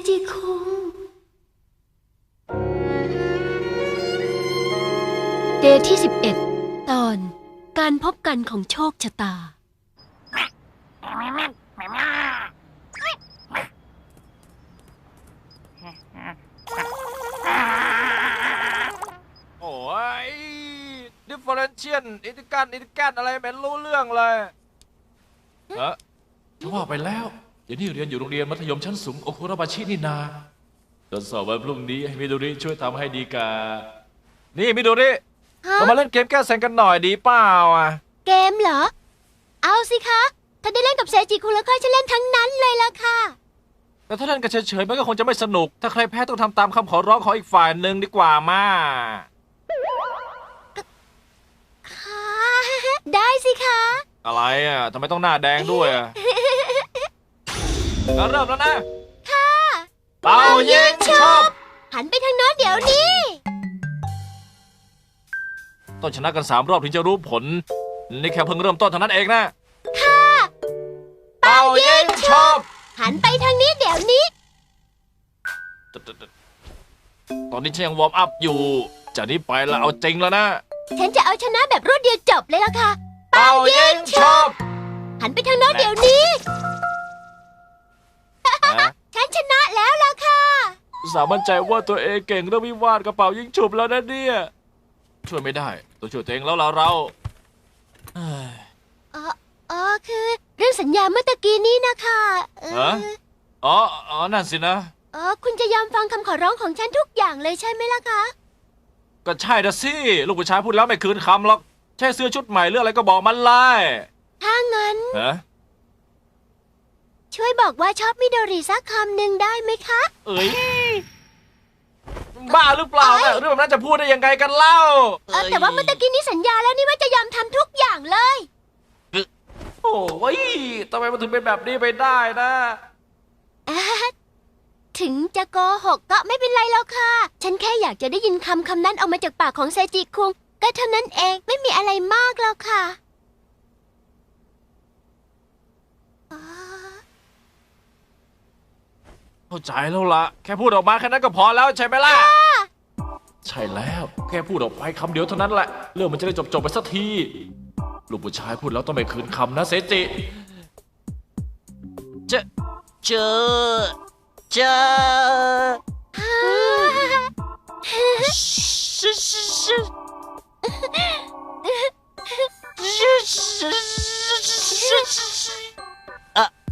เซจิคุงเดย์ที่ 11 ตอน การพบกันของโชคชะตา โอ้ยดิฟเฟอเรนเชียนอิติกันอิติกันอะไรไม่รู้เรื่องเลยเออจะว่าไปแล้ว เดี๋ยวนี้เรียนอยู่โรงเรียนมัธยมชั้นสูงโอคุราบาชินี่นาตอนสอบวันพรุ่งนี้ให้มิโดริช่วยทำให้ดีกา นี่มิโดริ ฮะเรามาเล่นเกมแก้แซงกันหน่อยดีเปล่าอะ เกมเหรอ เอาสิคะ ถ้าได้เล่นกับเซจิคุงแล้วก็จะเล่นทั้งนั้นเลยล่ะค่ะ แต่ถ้าเล่นกันเฉยๆมันก็คงจะไม่สนุก ถ้าใครแพ้ต้องทำตามคำขอร้องของอีกฝ่ายหนึ่งดีกว่ามาค่ะ ได้สิคะ อะไรอะทำไมต้องหน้าแดงด้วยอะ งั้นเริ่มแล้วนะค่ะเป่ายิงชอบหันไปทางโน้นเดี๋ยวนี้ ต้องชนะกันสามรอบถึงจะรู้ผล นี่แค่เพิ่งเริ่มต้นเท่านั้นเองนะ ค่ะเป่ายิงชอบหันไปทางนี้เดี๋ยวนี้ ตอนนี้ฉันยังวอร์มอัพอยู่ จากนี้ไปละเอาจริงแล้วนะ ฉันจะเอาชนะแบบรวดเดียวจบเลยล่ะค่ะ เป่ายิงชอบหันไปทางโน้นเดี๋ยวนี้นะฉัน ชนะแล้วล่ะค่ะ สามัญใจว่าตัวเองเก่งเรื่องวิวาทกระเป๋ายิงฉุบแล้วนะเนี่ย ช่วยไม่ได้ต้องช่วยตัวเองแล้วล่ะเราเอ้ย เออเออคือ เรื่องสัญญาเมื่อตะกี้นี้นะคะเออฮะ อ๋ออ๋อนั่นสินะ เออคุณจะยอมฟังคำขอร้องของฉันทุกอย่างเลยใช่ไหมล่ะคะก็ใช่นะสิ ลูกผู้ชายพูดแล้วไม่คืนคำหรอก ใช่เสื้อชุดใหม่เรื่องอะไรก็บอกมันเลยถ้างั้น ฮะ ช่วยบอกว่าชอบมิโดริสักคำหนึ่งได้ไหมคะ เอ้ยบ้าหรือเปล่าเนี่ยเรื่องแบบนั้นจะพูดได้ยังไงกันเล่าเออแต่ว่าเมื่อตะกี้นี้สัญญาแล้วนี่ว่าจะยอมทำทุกอย่างเลย โอ้ยทำไมมันถึงเป็นแบบนี้ไปได้นะอ่าถึงจะโกหกก็ไม่เป็นไรแล้วค่ะ ฉันแค่อยากจะได้ยินคำคำนั้นออกมาจากปากของเซจิคุง ก็เท่านั้นเองไม่มีอะไรมากแล้วค่ะอ๋อ เข้าใจแล้วละแค่พูดออกมาแค่นั้นก็พอแล้วใช่ไหมล่ะ ใช่แล้ว แค่พูดออกไปคำเดียวเท่านั้นแหละ เรื่องมันจะได้จบจบๆไปสักที ลูกผู้ชายพูดแล้วต้องไม่คืนคำนะเซจิ เจอเจอเจอชิชิชิเอะ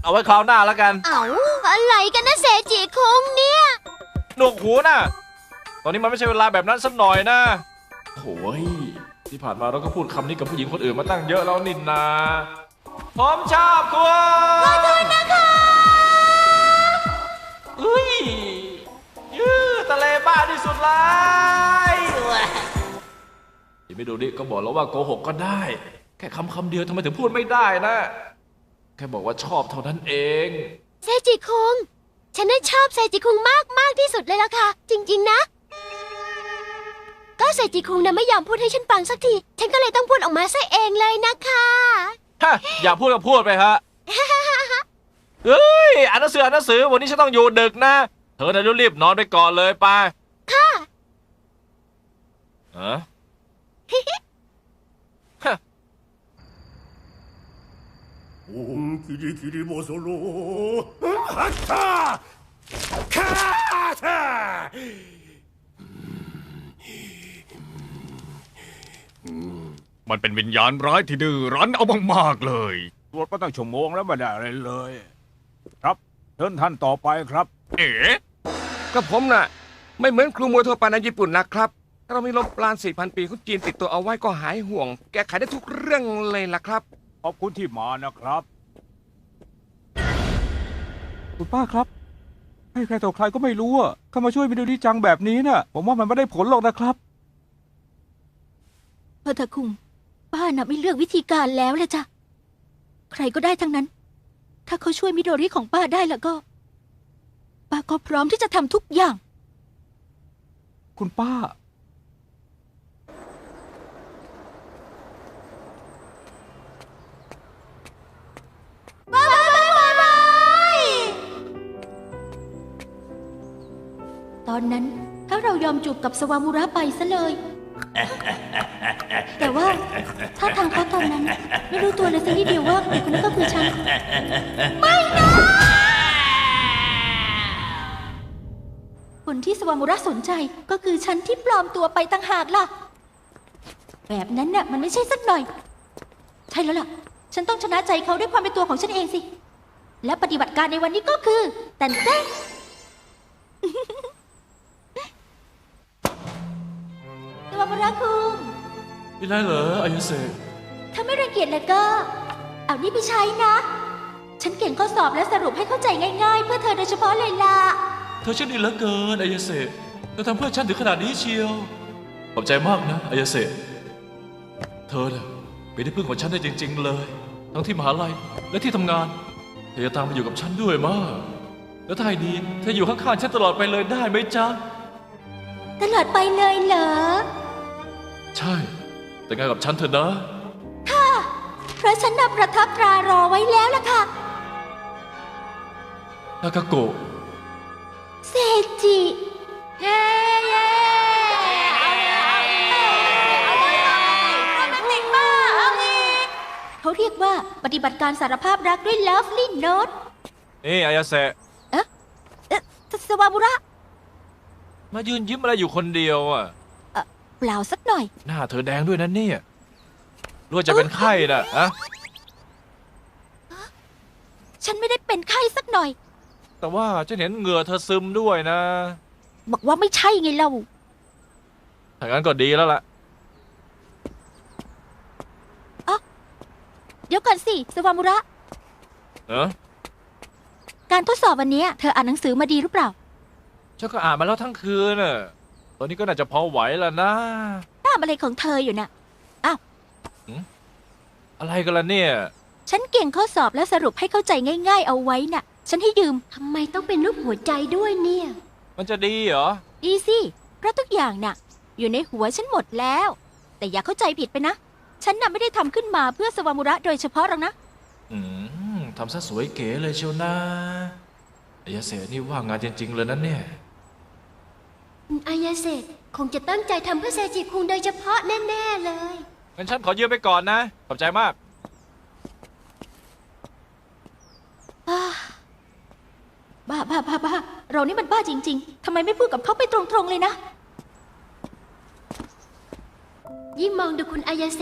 เอาไว้คราวหน้าแล้วกัน เอาอะไรกันนะเซจิคุงเนี่ยหนวกหูนะตอนนี้มันไม่ใช่เวลาแบบนั้นสักหน่อยนะโอ้ยที่ผ่านมาเราก็พูดคำนี้กับผู้หญิงคนอื่นมาตั้งเยอะแล้วนินนาผมชอบคุณขอโทษนะคะเฮ้ยยื้อทะเลบ้าที่สุดเลยที่ไม่ดูนี่ก็บอกแล้วว่าโกหกก็ได้ แค่คำคำเดียวทำไมถึงพูดไม่ได้นะ แค่บอกว่าชอบเท่านั้นเอง เซจิคุง ฉันน่ะชอบเซจิคุงมากมากที่สุดเลยล่ะค่ะ จริง ๆ นะ ก็เซจิคุงน่ะไม่ยอมพูดให้ฉันฟังสักที ฉันก็เลยต้องพูดออกมาซะเองเลยนะคะฮะอย่าพูดก็พูดไปฮะเฮ้ยอ่านหนังสืออ่านหนังสือวันนี้ฉันต้องอยู่ดึกนะ เธอน่ะรีบๆนอนไปก่อนเลยไปค่ะฮะฮ 옴 길이길이 모솔로 하타 카 타. มันเป็นวิญญาณร้ายที่ดื้อรั้นเอามากๆเลยรถก็ตั้งชั่วโมงแล้วไม่ได้อะไรเลย ครับเชิญท่านต่อไปครับ เอ๋กับผมน่ะ ไม่เหมือนครูมวยทั่วไปในญี่ปุ่นนะครับถ้าเรามีลมปราณ4,000 ปีของจีนติดตัวเอาไว้ก็หายห่วง แก้ไขได้ทุกเรื่องเลยล่ะครับ ขอบคุณที่มานะครับ คุณป้าครับ ให้ใครต่อใครก็ไม่รู้อะเข้ามาช่วยมิโดริจังแบบนี้น่ะ ผมว่ามันไม่ได้ผลหรอกนะครับพอเธอคุง ป้าน่ะไม่เลือกวิธีการแล้วละจ้ะ ใครก็ได้ทั้งนั้น ถ้าเขาช่วยมิโดริของป้าได้แล้วก็ ป้าก็พร้อมที่จะทำทุกอย่าง คุณป้า อนนั้น ถ้าเรายอมจูบกับสวามุระไปซะเลย แต่ว่าถ้าทางเขาตอนนั้น ไม่รู้ตัวเลยสักนิดเดียวว่าเด็กคนนั้นก็คือฉัน ไม่นะคนที่สวามุระสนใจก็คือฉันที่ปลอมตัวไปต่างหากล่ะ แบบนั้นน่ะมันไม่ใช่สักหน่อย ใช่แล้วล่ะ ฉันต้องชนะใจเขาด้วยความเป็นตัวของฉันเองสิและปฏิบัติการในวันนี้ก็คือแต่นเต้น วามุระคุงมีอะไรเหรออายาเซถ้าไม่รังเกียจแล้วก็ เอานี่ไปใช้นะ ฉันเก่งข้อสอบและสรุปให้เข้าใจง่ายๆ เพื่อเธอโดยเฉพาะเลยล่ะ เธอช่างดีเหลือเกินอายาเซเธอทำเพื่อฉันถึงขนาดนี้เชียว ขอบใจมากนะอายาเซเธอน่ะเป็นที่พึ่งของฉันได้จริง ๆ เลย ทั้งที่มหาลัยและที่ทำงาน เธอจะตามมาอยู่กับฉันด้วยมาก แล้วถ้าให้ดีเธออยู่ข้างๆฉันตลอดไปเลยได้ไหมจ๊ะ ตลอดไปเลยเหรอ ใช่ แต่งงานกับฉันเถอะนะเพราะฉันนับประทับตรารอไว้แล้วล่ะค่ะ นากาโกะเซจิ เย้เย้เอาเลยเอาเลยเอาเลยโรแมนติกมากเอาเลยเขาเรียกว่าปฏิบัติการสารภาพรักด้วย Lovely Note นี่อายาเซเอ๊ะเอ๊ะสวามุระ มายืนยิ้มอะไรอยู่คนเดียวอะ เปล่าสักหน่อย หน้าเธอแดงด้วยนะเนี่ยรู้ว่าจะเป็นไข้น่ะอะฉันไม่ได้เป็นไข้สักหน่อย แต่ว่าฉันเห็นเหงื่อเธอซึมด้วยนะบอกว่าไม่ใช่ไงเราถ้างั้นก็ดีแล้วล่ะ เดี๋ยวก่อนสิสวามุระเนอะการทดสอบวันนี้เธออ่านหนังสือมาดีหรือเปล่า ฉันก็อ่านมาแล้วทั้งคืนน่ะ ตอนนี้ก็น่าจะพอไหวแล้วนะ ตามอะไรของเธออยู่น่ะ อะไรกันล่ะเนี่ย ฉันเก่งข้อสอบและสรุปให้เข้าใจง่าย ๆ เอาไว้น่ะ ฉันให้ยืม ทำไมต้องเป็นรูปหัวใจด้วยเนี่ย มันจะดีเหรอ ดีสิ เพราะทุกอย่างน่ะ อยู่ในหัวฉันหมดแล้ว แต่อย่าเข้าใจผิดไปนะ ฉันน่ะไม่ได้ทำขึ้นมาเพื่อสวามุระโดยเฉพาะหรอกนะ อืมทำซะสวยเก๋เลยเชียวนะอายาเสนี่ว่างงานจริง ๆ เลยนะเนี่ย อายาเซคงจะตั้งใจทำเพื่อเซจิคุงโดยเฉพาะแน่ๆเลย งั้นฉันขอยืมไปก่อนนะ ขอบใจมาก บ้าบ้าบ้าบ้าเรานี่มันบ้าจริง ๆ ทำไมไม่พูดกับเขาไปตรงๆเลยนะ ยิ่งมองดูคุณอายาเซ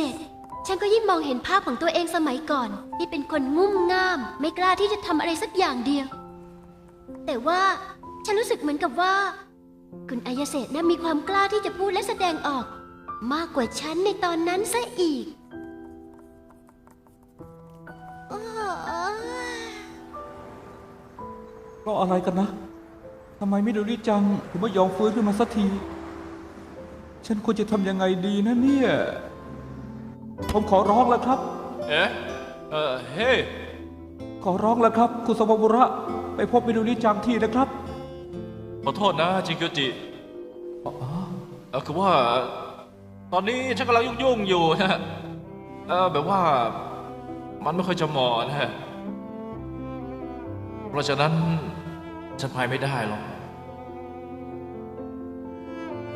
ฉันก็ยิ่งมองเห็นภาพของตัวเองสมัยก่อน ที่เป็นคนงุ่มง่าม ไม่กล้าที่จะทำอะไรสักอย่างเดียว แต่ว่าฉันรู้สึกเหมือนกับว่า คุณอายาเซน่ะมีความกล้าที่จะพูดและแสดงออก มากกว่าฉันในตอนนั้นซะอีกเพราะอะไรกันนะ ทำไมมิโดริจังถึงไม่ยอมฟื้นขึ้นมาสักที ฉันควรจะทำยังไงดีนะเนี่ย ผมขอร้องแล้วครับ เอ๊ะ เออเฮ้ยขอร้องแล้วครับ คุณสมบุระ ไปพบมิโดริจังที่นะครับ ขอโทษนะจิงเกียวจิเออคือว่า ตอนนี้ฉันกำลังยุ่งๆอยู่นะเออแบบว่ามันไม่ค่อยจะเหมาะนะเพราะฉะนั้นฉันไปไม่ได้หรอก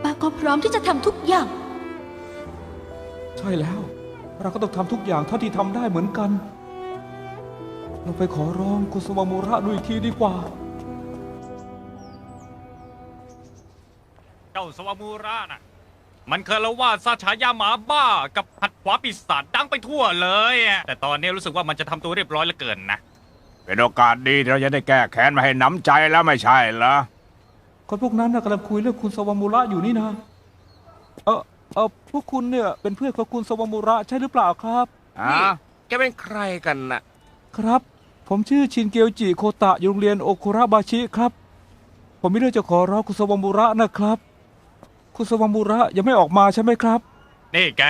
ป้าก็พร้อมที่จะทำทุกอย่าง ใช่แล้ว เราก็ต้องทำทุกอย่างเท่าที่ทำได้เหมือนกัน เราไปขอร้องคุณสวามุระดูอีกทีดีกว่า สวามูระน่ะ มันเคยละว่าดซาฉายาหมาบ้ากับผัดขวาปีศาจดังไปทั่วเลยอะแต่ตอนนี้รู้สึกว่ามันจะทำตัวเรียบร้อยเหลือเกินนะ เป็นโอกาสดีที่เราจะได้แก้แค้นมาให้น้ำใจแล้วไม่ใช่เหรอ คนพวกนั้นนะกำลังคุยเรื่องคุณสวามุระอยู่นี่นะ เออเออพวกคุณเนี่ยเป็นเพื่อนของคุณสวามุระใช่หรือเปล่าครับอ่าแกเป็นใครกันน่ะ ครับ ผมชื่อชินเกียวจิโคตะอยู่โรงเรียนโอคุระบาชิครับ ผมมีเรื่องจะขอร้องคุณสวามุระนะครับ คุณสวามุระยังไม่ออกมาใช่ไหมครับ นี่แก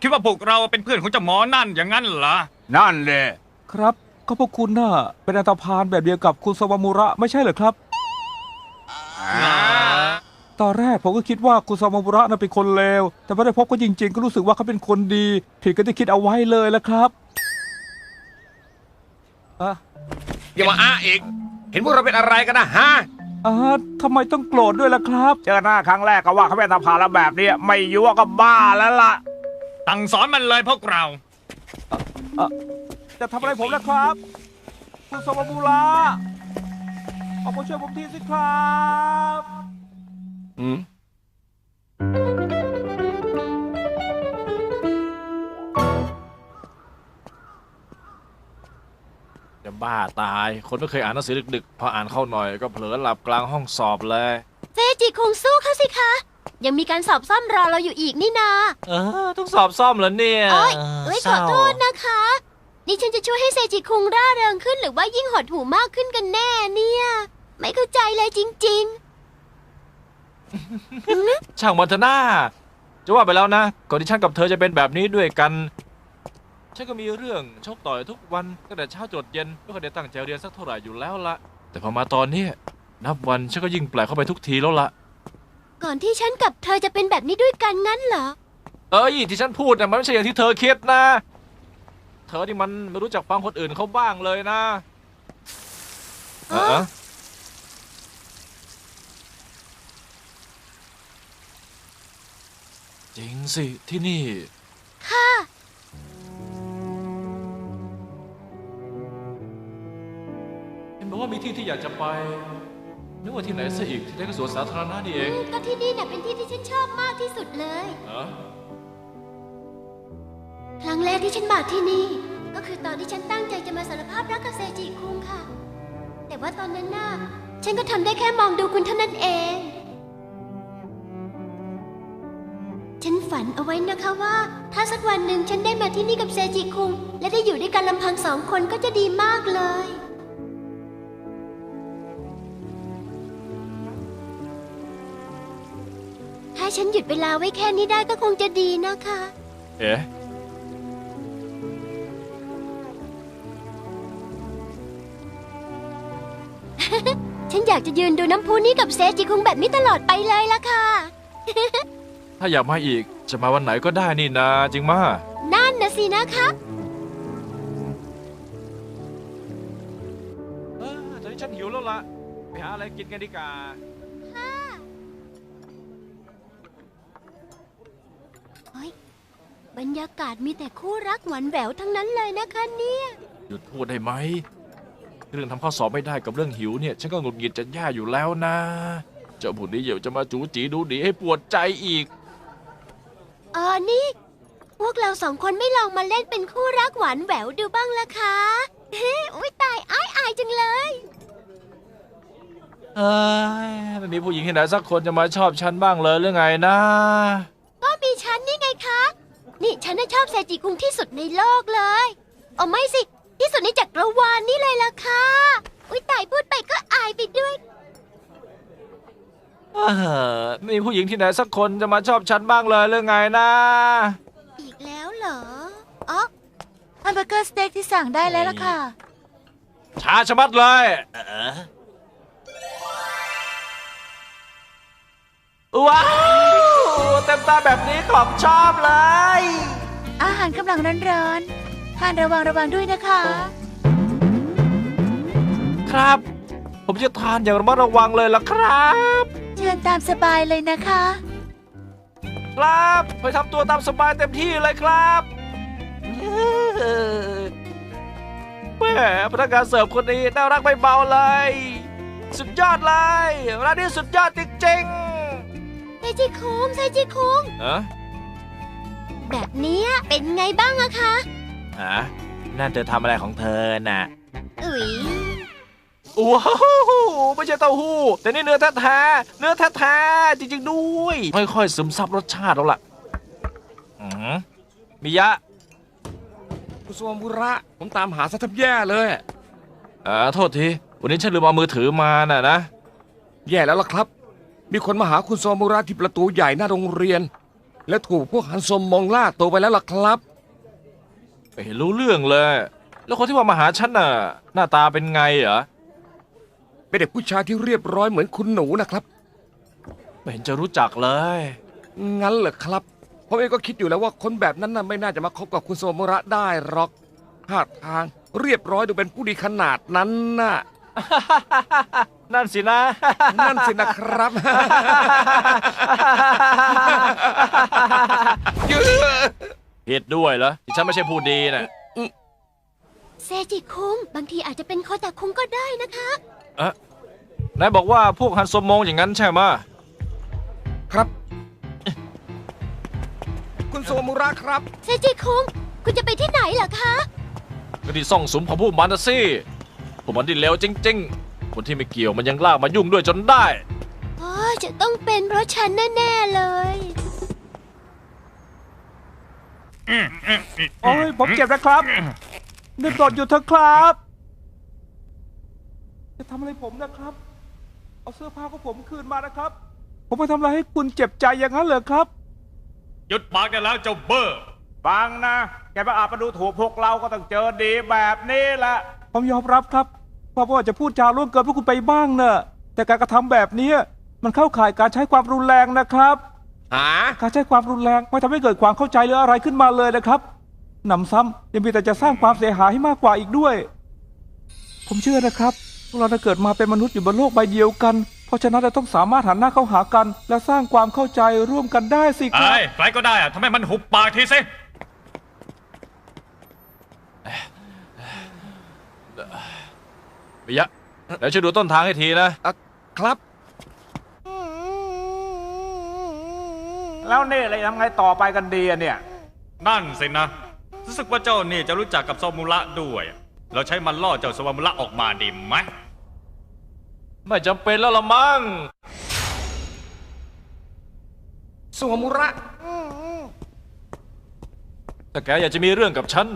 คิดว่าพวกเราเป็นเพื่อนของเจ้าหมอนั่นอย่างนั้นเหรอ นั่นเลยครับ ก็พวกคุณน่ะเป็นอันตพานแบบเดียวกับคุณสวามุระไม่ใช่เหรอครับ ตอนแรกผมก็คิดว่าคุณสวามุระน่ะเป็นคนเลว แต่พอได้พบก็จริง ๆ ก็รู้สึกว่าเขาเป็นคนดี ผิดก็ที่คิดเอาไว้เลยละครับอะอย่ามาอ้าอีก เห็นพวกเราเป็นอะไรกันนะฮะ อ่าทำไมต้องโกรธด้วยล่ะครับ เจอหน้าครั้งแรกก็ว่าเขาเป็นตาพาแล้วแบบนี้ไม่ยั่วก็บ้าแล้วล่ะตั้งสอนมันเลยพวกเราจะทำอะไรผมนะครับ คุณสมบูระออกมาช่วยผมทีสิครับ อืม จะบ้าตาย คนไม่เคยอ่านหนังสือดึกๆ พออ่านเข้าหน่อยก็เผลอหลับกลางห้องสอบเลยเซจิคุงสู้เขาสิคะ ยังมีการสอบซ่อมรอเราอยู่อีกนี่นา เออต้องสอบซ่อมเหรอเนี่ยโอ้ยเอ้ยขอโทษนะคะ นี่ฉันจะช่วยให้เซจิคุงร่าเริงขึ้นหรือว่ายิ่งหดหูมากขึ้นกันแน่เนี่ย ไม่เข้าใจเลยจริง ช่างมันเถอะหน้าจะว่าไปแล้วนะก่อนที่ฉันกับเธอจะเป็นแบบนี้ด้วยกัน ฉันก็มีเรื่องชกต่อยทุกวันตั้งแต่เช้าจนเย็นไม่เคยได้ตั้งใจเรียนสักเท่าไหร่อยู่แล้วละแต่พอมาตอนเนี้ยนับวันฉันก็ยิ่งแปลกเข้าไปทุกทีแล้วละๆก่อนที่ฉันกับเธอจะเป็นแบบนี้ด้วยกันงั้นเหรอ เอ้ยที่ฉันพูดน่ะมันไม่ใช่อย่างที่เธอคิดนะ เธอนี่มันไม่รู้จักฟังคนอื่นเขาบ้างเลยนะเออเออจริงสิที่นี่ ค่ะ มีที่ที่อยากจะไปนึกว่าที่ไหนซะอีกที่ไหนก็สวนสาธารณะนี่เองก็ที่นี่น่ะเป็นที่ที่ฉันชอบมากที่สุดเลยเหรอครั้งแรกที่ฉันมาที่นี่ ก็คือตอนที่ฉันตั้งใจจะมาสารภาพรักกับเซจิคุงค่ะ แต่ว่าตอนนั้นน่ะฉันก็ทำได้แค่มองดูคุณเท่านั้นเอง ฉันฝันเอาไว้นะคะว่า ถ้าสักวันหนึ่งฉันได้มาที่นี่กับเซจิคุง และได้อยู่ด้วยกันลำพังสองคนก็จะดีมากเลย ถ้าฉันหยุดเวลาไว้แค่นี้ได้ก็คงจะดีนะคะ เอ๊ะ ฉันอยากจะยืนดูน้ำพุนี้กับเซจิคุงแบบนี้ตลอดไปเลยล่ะค่ะ ถ้าอยากมาอีกจะมาวันไหนก็ได้นี่นาจริงมานั่นนะสินะคะเออตอนนี้ฉันหิวแล้วล่ะ ไปหาอะไรกินกันดีกว่า บรรยากาศมีแต่คู่รักหวานแหววทั้งนั้นเลยนะคะเนี่ย หยุดพูดได้ไหม เรื่องทำข้อสอบไม่ได้กับเรื่องหิวเนี่ย ฉันก็หงุดหงิดจะแย่อยู่แล้วนะ เจ้าผู้นี้เดี๋ยวจะมาจูจีดูดีให้ปวดใจอีก เออนี่ พวกเราสองคนไม่ลองมาเล่นเป็นคู่รักหวานแหววดูบ้างล่ะคะเฮ้อุ้ยตายอายอายจังเลย เอ้ยไม่มีผู้หญิงที่ไหนสักคนจะมาชอบฉันบ้างเลยหรือไงนะ นี่ฉันน่ะชอบเซจิคุงที่สุดในโลกเลย เอาไม่สิ ที่สุดในจักรวาลนี่เลยล่ะค่ะ อุ้ยตายพูดไปก็อายไปด้วยเออไม่มีผู้หญิงที่ไหนสักคนจะมาชอบฉันบ้างเลยหรือไงนะ อีกแล้วเหรอ อ๋อแฮมเบอร์เกอร์สเต็กที่สั่งได้แล้วล่ะค่ะ ช้าชะมัดเลย ว้าวเต็มตาแบบนี้ของชอบเลย อาหารกำลังร้อนๆทานระวังระวังด้วยนะคะ ครับ ผมจะทานอย่างระมัดระวังเลยล่ะครับ เชิญตามสบายเลยนะคะ ครับไปทำตัวตามสบายเต็มที่เลยครับแหมพนักงานเสิร์ฟคนนี้น่ารักไม่เบาเลย สุดยอดเลยร้านนี้สุดยอดจริงเซ จิคุงเซจิคุงๆเอะแบบเนี้ยเป็นไงบ้างอะคะฮะนั่นเธอทำอะไรของเธอน่ะอุ๊ยว้าวไม่ใช่เต้าหู้ แต่นี่เนื้อแท้ๆเนื้อแท้ๆจริงๆด้วย ค่อยๆซึมซับรสชาติแล้วล่ะอือมิยะคุณสวมบุระ ผมตามหาซะแทบแย่เลยอ่าโทษที วันนี้ฉันลืมเอามือถือมาน่ะนะ แย่แล้วล่ะครับ มีคนมาหาคุณสวมบุระที่ประตูใหญ่หน้าโรงเรียน และถูกพวกฮันซมมองล่าตัวไปแล้วล่ะครับ ไม่เห็นรู้เรื่องเลย แล้วคนที่ว่ามาหาฉันน่ะ หน้าตาเป็นไงเหรอ เป็นเด็กผู้ชายที่เรียบร้อยเหมือนคุณหนูนะครับ ไม่เห็นจะรู้จักเลย งั้นเหรอครับผมเองก็คิดอยู่แล้วว่าคนแบบนั้นน่ะไม่น่าจะมาคบกับคุณสวมบุระได้หรอกท่าทางเรียบร้อยดูเป็นผู้ดีขนาดนั้นน่ะ นั่นสินะ นั่นสินะครับ ผิดด้วยเหรอที่ฉันไม่ใช่ผู้ดีน่ะเซจิคุงบางทีอาจจะเป็นโคตะคุงก็ได้นะคะเอะนายบอกว่าพวกฮันโซมงอย่างนั้นใช่ไหมะครับ คุณโซมุระครับ เซจิคุงคุณจะไปที่ไหนเหรอคะ ก็ที่ซ่องสุมของผู้มันนะสิพ วกมันที่เลวจริง ๆ คนที่ไม่เกี่ยวมันยังลากมายุ่งด้วยจนได้อ๋อจะต้องเป็นเพราะฉันแน่ ๆ เลย โอ้ยผมเจ็บนะครับนึกกดอยู่เถอะครับ จะทำอะไรผมนะครับ เอาเสื้อผ้าของผมคืนมานะครับ ผมไปทำอะไรให้คุณเจ็บใจอย่างนั้นเหรอครับ หยุดปากได้แล้วเจ้าเบอร์ฟังนะ แกมาอาจมาดูถูกพวกเราก็ต้องเจอดีแบบนี้แหละ ผมยอมรับครับ ว่าว่าจะพูดจาล่วงเกินพวกคุณไปบ้างเนอะแต่การกระทำแบบนี้มันเข้าข่ายการใช้ความรุนแรงนะครับหาการใช้ความรุนแรงไม่ทำให้เกิดความเข้าใจหรืออะไรขึ้นมาเลยนะครับหนำซ้ำยังมีแต่จะสร้างความเสียหายให้มากกว่าอีกด้วย ผมเชื่อนะครับพวกเราจะเกิดมาเป็นมนุษย์อยู่บนโลกใบเดียวกัน เพราะฉะนั้นเราต้องสามารถหันหน้าเข้าหากัน และสร้างความเข้าใจร่วมกันได้สิครับไอ้ยใครก็ได้อะทำไมมันหุบปากทีสิ ปิยะเดี๋ยวช่วยดูต้นทางให้ทีนะ อะครับ แล้วนี่อะไรทำไงต่อไปกันดีอะเนี่ย นั่นสินะ รู้สึกว่าเจ้านี่จะรู้จักกับซามุระด้วย เราใช้มันล่อเจ้าสวามุระออกมาดีไหม ไม่จำเป็นแล้วละมั้งโซมุระ ถ้าแกอยากจะมีเรื่องกับฉัน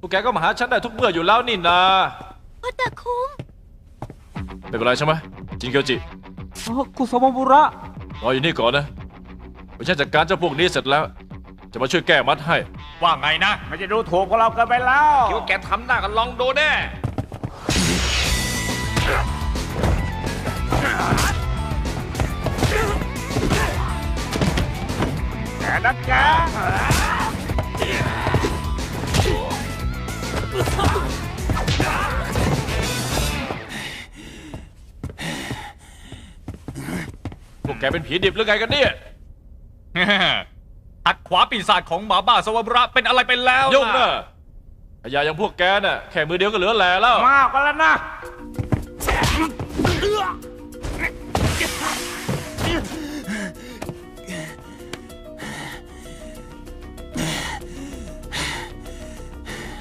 พวกแกก็มาหาฉันได้ทุกเมื่ออยู่แล้วนี่นา โคตะคุงไม่เป็นไรใช่ไหมจินเกียวจิอ๋อคุณสมบุระ รออยู่นี่ก่อนนะไม่ใช่จัดการเจ้าพวกนี้เสร็จแล้ว จะมาช่วยแก้มัดให้ ว่าไงนะไม่จะดูถูกพวกเราเกินไปแล้วคิดว่าแกทำหน้ากันลองดูแน่แกนะแก แกเป็นผีดิบหรือไงกันเนี่ย หัดขวาปีศาจของหมาบ้าสวามุระเป็นอะไรไปแล้วยุ่งนะขยะอย่างพวกแกน่ะ แค่มือเดียวก็เหลือแหล่แล้ว มากกันแล้วนะ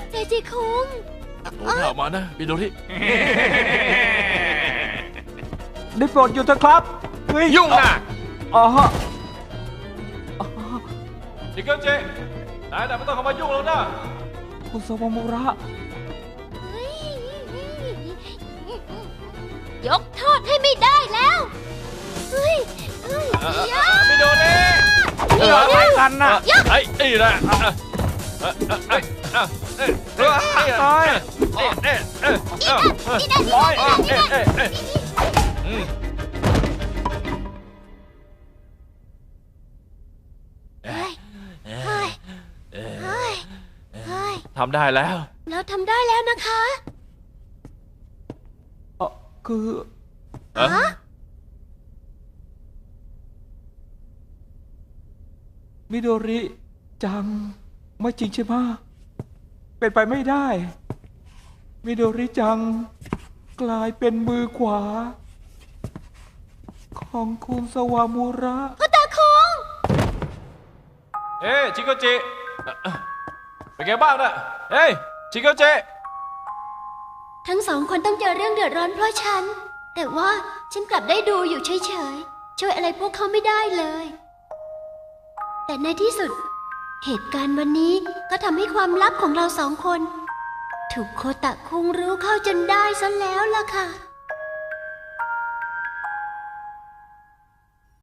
เซจิคุงโอ้ถ้าออกมานะบิโดริได้โปรดอยู่เถอะครับ เฮ้ยยุ่งนะอ๋อจินเกียวจินายน่ะไม่ต้องเข้ามายุ่งแล้วนะคุณสมบุระยกโทษให้ไม่ได้แล้วเฮ้ยเฮ้ยเอ่อเอ่ออย่าบิโดริเรื่องอะไรกันนะไอ้ไอ้นี่แหละเอ่อเอ่อเอ่อำได้แล้ว เราทำได้แล้วนะคะเอ่อคือเอ่อมิโดริ จัง ไม่จริงใช่ไหมะเป็นไปไม่ได้ มิโดริจัง กลายเป็นมือขวา ของคุณสวามุระโคตะคุงเอ้ยชิโกจิเอ่อเป็นไงบ้างนะ เฮ้ยชิเกจิทั้งสองคนต้องเจอเรื่องเดือดร้อนเพราะฉัน แต่ว่าฉันกลับได้ดูอยู่เฉยๆ ช่วยอะไรพวกเขาไม่ได้เลย แต่ในที่สุด เหตุการณ์วันนี้ก็ทำให้ความลับของเราสองคน ถูกโคตะคุงรู้เข้าจนได้ซะแล้วล่ะค่ะ